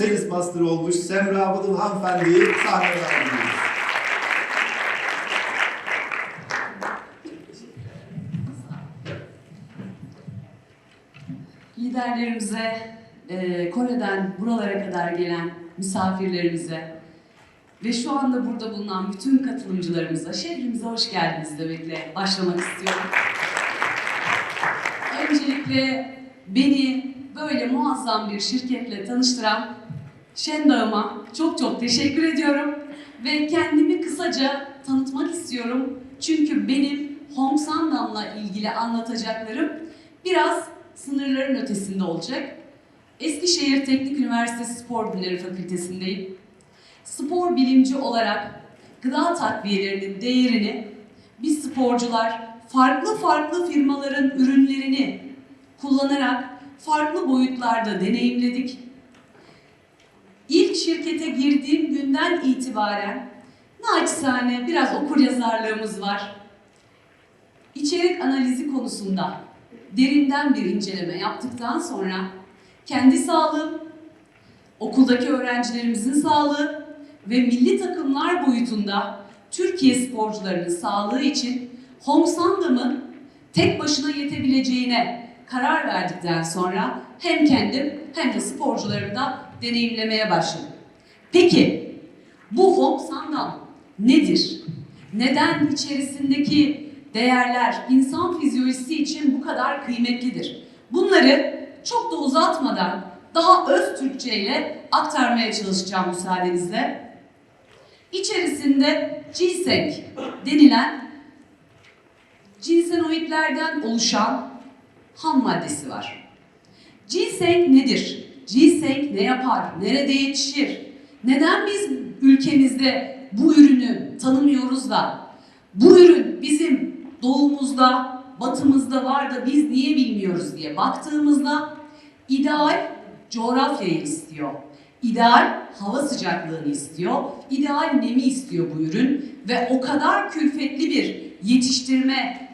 Sales Master olmuş Semra Bıdıl hanımefendiyi sahneye ediyoruz. liderlerimize, e, Kore'den buralara kadar gelen misafirlerimize ve şu anda burada bulunan bütün katılımcılarımıza şehrimize hoş geldiniz demekle başlamak istiyorum. Öncelikle beni böyle muazzam bir şirketle tanıştıran Şendağ'ıma çok çok teşekkür ediyorum ve kendimi kısaca tanıtmak istiyorum. Çünkü benim Hong Sandam'la ilgili anlatacaklarım biraz sınırların ötesinde olacak. Eskişehir Teknik Üniversitesi Spor Bilimleri Fakültesindeyim. Spor bilimci olarak gıda takviyelerinin değerini biz sporcular farklı farklı firmaların ürünlerini kullanarak farklı boyutlarda deneyimledik. İlk şirkete girdiğim günden itibaren naçizane biraz okur yazarlığımız var. İçerik analizi konusunda derinden bir inceleme yaptıktan sonra kendi sağlığım, okuldaki öğrencilerimizin sağlığı ve milli takımlar boyutunda Türkiye sporcularının sağlığı için Home Sandam'ın tek başına yetebileceğine karar verdikten sonra hem kendim hem de sporcularımı da deneyimlemeye başladım. Peki bu Home Sandam nedir? Neden içerisindeki değerler insan fizyolojisi için bu kadar kıymetlidir? Bunları çok da uzatmadan daha öz Türkçe ile aktarmaya çalışacağım müsaadenizle. İçerisinde ginseng denilen cinsenoidlerden oluşan ham maddesi var. Ginseng nedir? Ginseng ne yapar? Nerede yetişir? Neden biz ülkemizde bu ürünü tanımıyoruz da bu ürün bizim doğumuzda, batımızda var da biz niye bilmiyoruz diye baktığımızda ideal coğrafyayı istiyor. İdeal hava sıcaklığını istiyor. ideal nemi istiyor bu ürün ve o kadar külfetli bir yetiştirme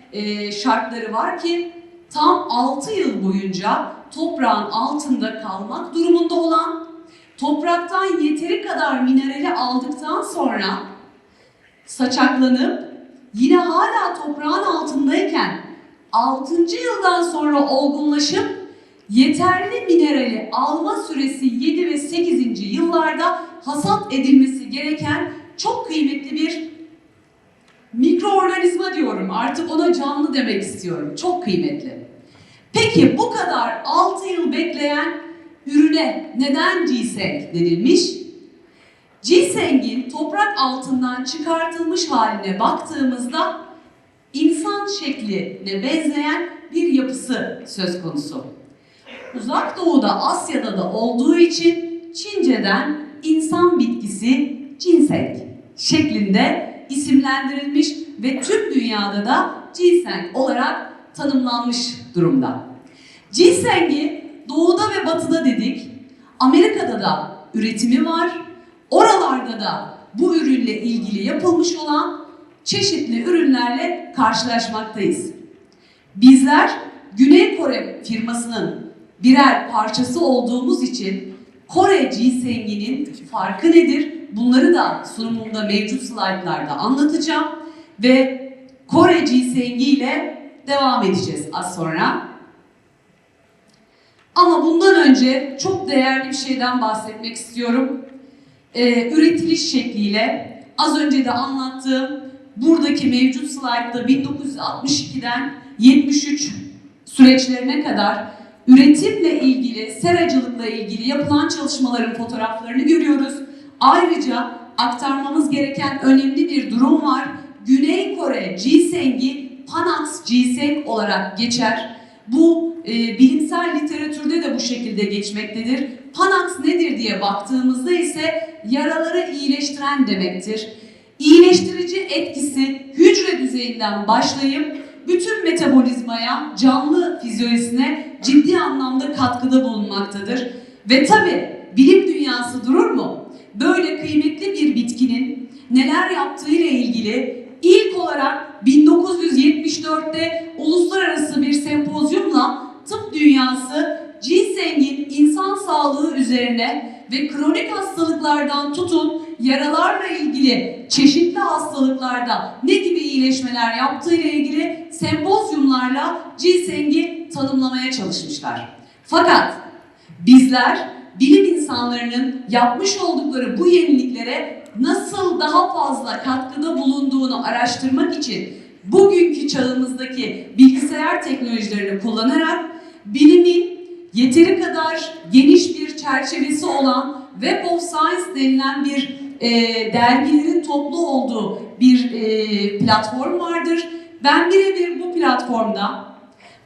şartları var ki tam 6 yıl boyunca toprağın altında kalmak durumunda olan, topraktan yeteri kadar minerali aldıktan sonra saçaklanıp yine hala toprağın altındayken 6. yıldan sonra olgunlaşıp yeterli minerali alma süresi 7 ve 8. yıllarda hasat edilmesi gereken çok kıymetli bir mikroorganizma diyorum. Artık ona canlı demek istiyorum. Çok kıymetli. Peki bu kadar 6 yıl bekleyen ürüne neden ginseng denilmiş? Ginsengin toprak altından çıkartılmış haline baktığımızda insan şekline benzeyen bir yapısı söz konusu. Uzak Doğu'da, Asya'da da olduğu için Çince'den insan bitkisi ginseng şeklinde isimlendirilmiş ve tüm dünyada da ginseng olarak tanımlanmış durumda. Ginsengi doğuda ve batıda dedik. Amerika'da da üretimi var. Oralarda da bu ürünle ilgili yapılmış olan çeşitli ürünlerle karşılaşmaktayız. Bizler Güney Kore firmasının birer parçası olduğumuz için Kore ginsenginin farkı nedir? Bunları da sunumumda mevcut slaytlarda anlatacağım ve Kore ginsengi ile devam edeceğiz az sonra. Ama bundan önce çok değerli bir şeyden bahsetmek istiyorum. Ee, üretiliş şekliyle az önce de anlattığım buradaki mevcut slaytta 1962'den 73 süreçlerine kadar üretimle ilgili, seracılıkla ilgili yapılan çalışmaların fotoğraflarını görüyoruz. Ayrıca aktarmamız gereken önemli bir durum var. Güney Kore gisengi Panax ginseng olarak geçer. Bu e, bilimsel literatürde de bu şekilde geçmektedir. Panax nedir diye baktığımızda ise yaraları iyileştiren demektir. İyileştirici etkisi hücre düzeyinden başlayıp bütün metabolizmaya, canlı fizyolojisine ciddi anlamda katkıda bulunmaktadır. Ve tabi bilim dünyası durur mu? Böyle kıymetli bir bitkinin neler yaptığı ile ilgili ilk olarak 1974'te uluslararası bir sempozyumla tıp dünyası ginsengin insan sağlığı üzerine ve kronik hastalıklardan tutun yaralarla ilgili çeşitli hastalıklarda ne gibi iyileşmeler yaptığı ile ilgili sempozyumlarla ginseng'i tanımlamaya çalışmışlar. Fakat bizler bilim insanlarının yapmış oldukları bu yeniliklere nasıl daha fazla katkıda bulunduğunu araştırmak için bugünkü çağımızdaki bilgisayar teknolojilerini kullanarak bilimin yeteri kadar geniş bir çerçevesi olan Web of Science denilen bir e, dergilerin toplu olduğu bir e, platform vardır. Ben birebir bu platformda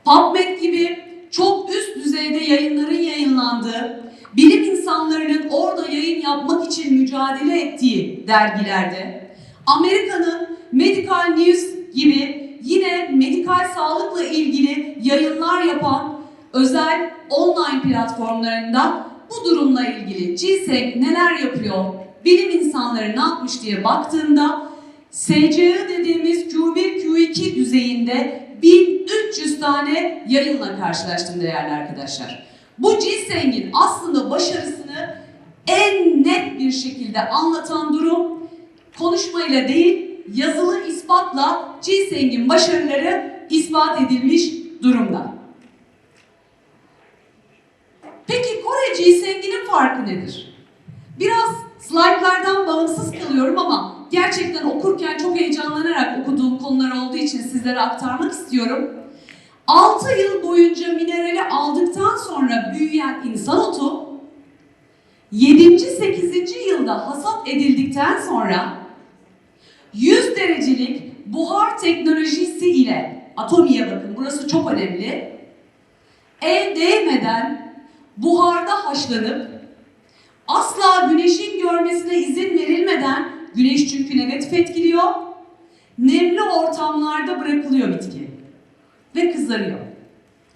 PubMed gibi çok üst düzeyde yayınların yayınlandığı, bilim insanlarının orada yayın yapmak için mücadele ettiği dergilerde, Amerika'nın Medical News gibi yine medikal sağlıkla ilgili yayınlar yapan özel online platformlarında bu durumla ilgili GSEC neler yapıyor, bilim insanları ne yapmış diye baktığımda SCI dediğimiz Q1, Q2 düzeyinde 1300 tane yayınla karşılaştım değerli arkadaşlar. Bu ginsengin aslında başarısını en net bir şekilde anlatan durum konuşmayla değil yazılı ispatla ginsengin başarıları ispat edilmiş durumda. Peki Kore ginsenginin farkı nedir? Biraz slaytlardan bağımsız kalıyorum ama gerçekten okurken çok heyecanlanarak okuduğum konular olduğu için sizlere aktarmak istiyorum. 6 yıl boyunca minerali aldıktan sonra büyüyen insan otu 7. 8. yılda hasat edildikten sonra 100 derecelik buhar teknolojisi ile atomiye bakın burası çok önemli. El değmeden buharda haşlanıp asla güneşin görmesine izin verilmeden güneş çünkü negatif etkiliyor. Nemli ortamlarda bırakılıyor bitki ve kızarıyor.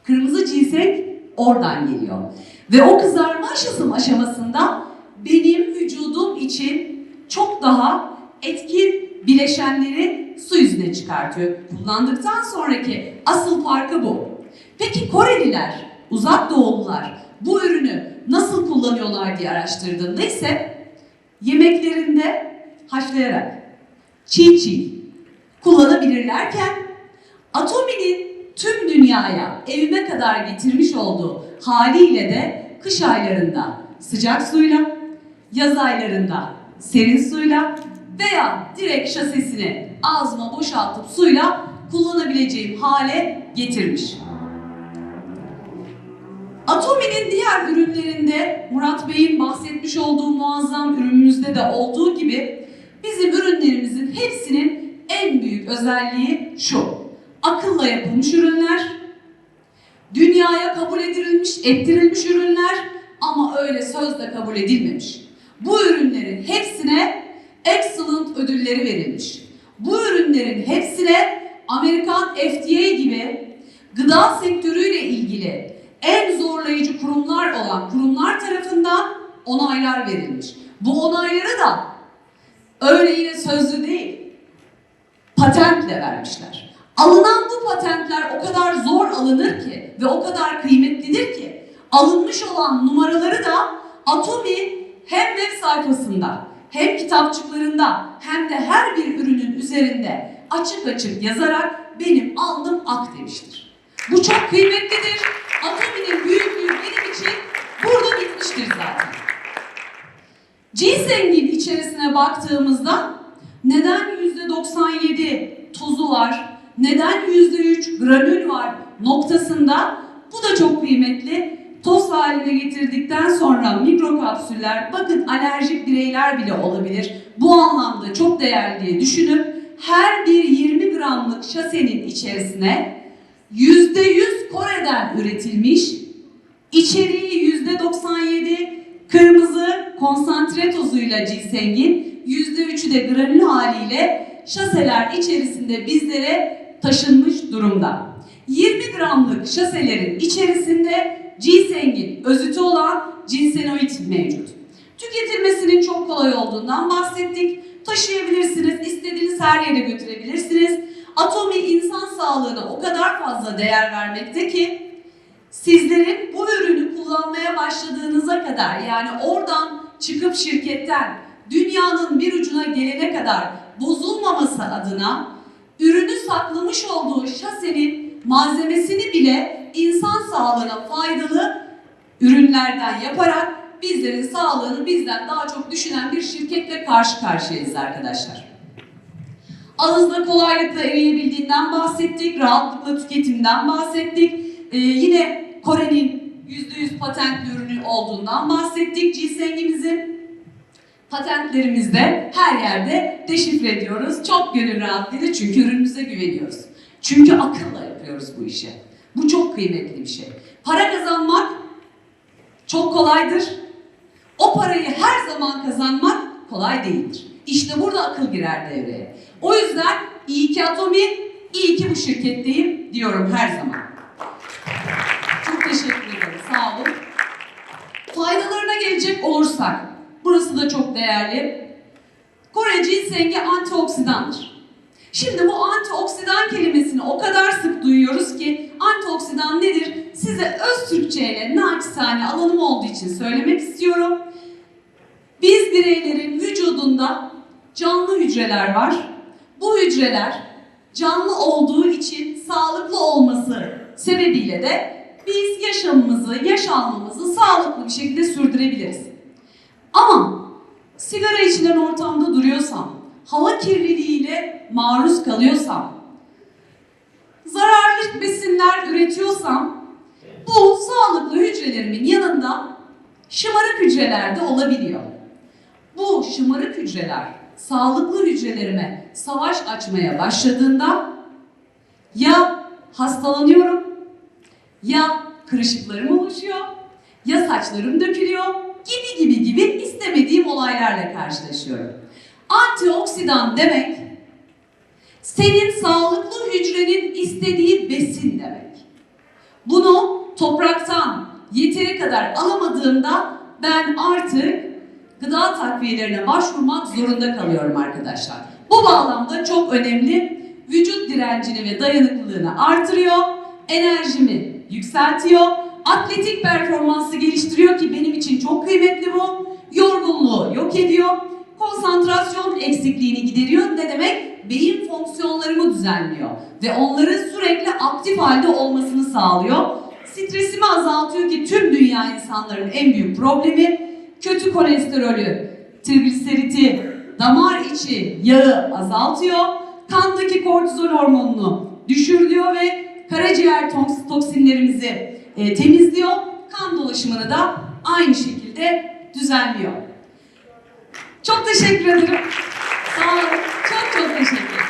Kırmızı cinsek oradan geliyor. Ve o kızarma aşaması aşamasında benim vücudum için çok daha etkin bileşenleri su yüzüne çıkartıyor. Kullandıktan sonraki asıl farkı bu. Peki Koreliler, uzak doğulular bu ürünü nasıl kullanıyorlar diye araştırdığımda ise yemeklerinde haşlayarak çiğ çiğ kullanabilirlerken Atomi'nin tüm dünyaya evime kadar getirmiş olduğu haliyle de kış aylarında sıcak suyla, yaz aylarında serin suyla veya direkt şasesini ağzıma boşaltıp suyla kullanabileceğim hale getirmiş. Atomi'nin diğer ürünlerinde Murat Bey'in bahsetmiş olduğu muazzam ürünümüzde de olduğu gibi bizim ürünlerimizin hepsinin en büyük özelliği şu. Akılla yapılmış ürünler, dünyaya kabul edilmiş, ettirilmiş ürünler ama öyle sözle kabul edilmemiş. Bu ürünlerin hepsine excellent ödülleri verilmiş. Bu ürünlerin hepsine Amerikan FDA gibi gıda sektörüyle ilgili en zorlayıcı kurumlar olan kurumlar tarafından onaylar verilmiş. Bu onayları da öyle yine sözlü değil, patentle vermişler. Alınan bu patentler o kadar zor alınır ki ve o kadar kıymetlidir ki alınmış olan numaraları da Atomi hem web sayfasında hem kitapçıklarında hem de her bir ürünün üzerinde açık açık yazarak benim aldım ak demiştir. Bu çok kıymetlidir. Atomi'nin büyüklüğü benim için burada bitmiştir zaten. Ginseng'in içerisine baktığımızda neden %97 tozu var, neden %3 granül var noktasında bu da çok kıymetli. Toz haline getirdikten sonra mikrokapsüller, bakın alerjik bireyler bile olabilir. Bu anlamda çok değerli diye düşünüp her bir 20 gramlık şasenin içerisine %100 Kore'den üretilmiş, içeriği %97 kırmızı konsantre tozuyla ginsengin, %3'ü de granül haliyle şaseler içerisinde bizlere taşınmış durumda. 20 gramlık şaselerin içerisinde ginsengin özütü olan ginsenoid mevcut. Tüketilmesinin çok kolay olduğundan bahsettik. Taşıyabilirsiniz, istediğiniz her yere götürebilirsiniz. Atomi insan sağlığına o kadar fazla değer vermekte ki sizlerin bu ürünü kullanmaya başladığınıza kadar yani oradan çıkıp şirketten dünyanın bir ucuna gelene kadar bozulmaması adına ürünü saklamış olduğu şasenin malzemesini bile insan sağlığına faydalı ürünlerden yaparak bizlerin sağlığını bizden daha çok düşünen bir şirketle karşı karşıyayız arkadaşlar. Ağızda kolaylıkla eriyebildiğinden bahsettik, rahatlıkla tüketimden bahsettik. Ee, yine Kore'nin %100 patentli ürünü olduğundan bahsettik Ginseng'imizin. Patentlerimizi de her yerde deşifre ediyoruz. Çok gönül rahatlığıyla çünkü ürünümüze güveniyoruz. Çünkü akılla yapıyoruz bu işi. Bu çok kıymetli bir şey. Para kazanmak çok kolaydır. O parayı her zaman kazanmak kolay değildir. İşte burada akıl girer devreye. O yüzden iyi ki Atomi, iyi ki bu şirketteyim diyorum her zaman. Çok teşekkür ederim. Sağ olun. Faydalarına gelecek olursak, burası da çok değerli. Kore ginsengi antioksidandır. Şimdi bu antioksidan kelimesini o kadar sık duyuyoruz ki antioksidan nedir? Size öz Türkçe ile naçizane alanım olduğu için söylemek istiyorum. Biz bireylerin vücudunda canlı hücreler var. Bu hücreler canlı olduğu için sağlıklı olması sebebiyle de biz yaşamımızı, yaşamımızı sağlıklı bir şekilde sürdürebiliriz. Ama sigara içilen ortamda duruyorsam, hava kirliliğiyle maruz kalıyorsam, zararlı besinler üretiyorsam bu sağlıklı hücrelerimin yanında şımarık hücreler de olabiliyor. Bu şımarık hücreler sağlıklı hücrelerime savaş açmaya başladığında ya hastalanıyorum ya kırışıklarım oluşuyor ya saçlarım dökülüyor gibi gibi gibi istemediğim olaylarla karşılaşıyorum. Antioksidan demek senin sağlıklı hücrenin istediği besin demek. Bunu topraktan yeteri kadar alamadığımda ben artık gıda takviyelerine başvurmak zorunda kalıyorum arkadaşlar. Bu bağlamda çok önemli. Vücut direncini ve dayanıklılığını artırıyor, enerjimi yükseltiyor, atletik performansı geliştiriyor ki benim için çok kıymetli bu. Yorgunluğu yok ediyor, konsantrasyon eksikliğini gideriyor. Ne demek? Beyin fonksiyonlarımı düzenliyor ve onların sürekli aktif halde olmasını sağlıyor. Stresimi azaltıyor ki tüm dünya insanların en büyük problemi kötü kolesterolü, trigliseriti, damar içi yağı azaltıyor. Kandaki kortizol hormonunu düşürüyor ve karaciğer toks- toksinlerimizi e, temizliyor. Kan dolaşımını da aynı şekilde düzenliyor. Çok teşekkür ederim. Sağ olun. Çok çok teşekkür